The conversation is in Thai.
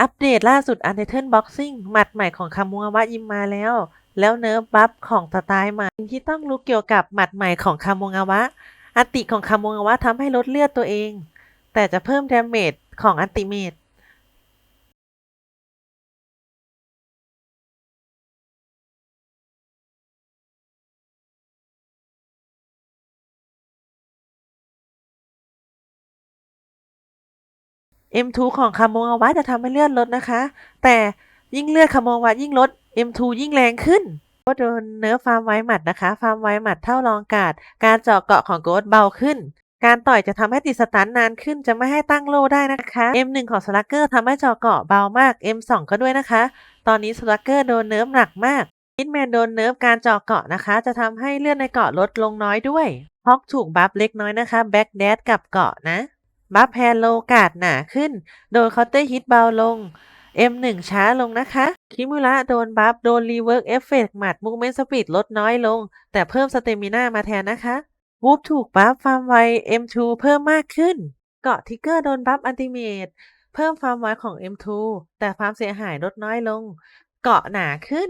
อัปเดตล่าสุดอันเทอร์นบ็อกซิ่งหมัดใหม่ของคามุงาวะยิมมาแล้ว แล้วเนิร์ฟบัฟของสไตล์ใหม่ที่ต้องรู้เกี่ยวกับหมัดใหม่ของคามุงาวะอันติของคามุงาวะทำให้ลดเลือดตัวเอง แต่จะเพิ่มดาเมจของอันติเมจ M2 ของคาโมงาวะจะทำให้เลือดลดนะคะ แต่ยิ่งเลือดคาโมงาวะยิ่งลด M2 ยิ่งแรงขึ้นก็โดนเนื้อฟาร์มไว้หมัดนะคะ ฟาร์มไว้หมัดเท่ารองการ์ดการเจาะเกาะของโกดเบาขึ้น การต่อยจะทำให้ติดสตันนานขึ้น จะไม่ให้ตั้งโลได้นะคะ M1 ของสลักเกอร์ทำให้เจาะเกาะเบามาก M2 ก็ด้วยนะคะ ตอนนี้สลักเกอร์โดนเนิร์ฟหนักมากฮิตแมนโดนเนิร์ฟการเจาะเกาะนะคะ จะทำให้เลือดในเกาะลดลงน้อยด้วยฮอกถูกบัฟเล็กน้อยนะคะ แบ็กแดดกับเกาะนะ บัฟแพนโลกาดหนาขึ้น โดนเคาน์เตอร์ฮิตเบาลง M1 ช้าลงนะคะ คิมุระโดนบัฟ โดนรีเวิร์กเอฟเฟกหมัดมูเมนต์สปีดลดน้อยลง แต่เพิ่มสเตมิน่ามาแทนนะคะ วูฟถูกบัฟฟาร์มไว M2 เพิ่มมากขึ้น เกาะทิกเกอร์โดนบัฟอันติเมตเพิ่มฟาร์มไวของ M2 แต่ความเสียหายลดน้อยลง เกาะหนาขึ้น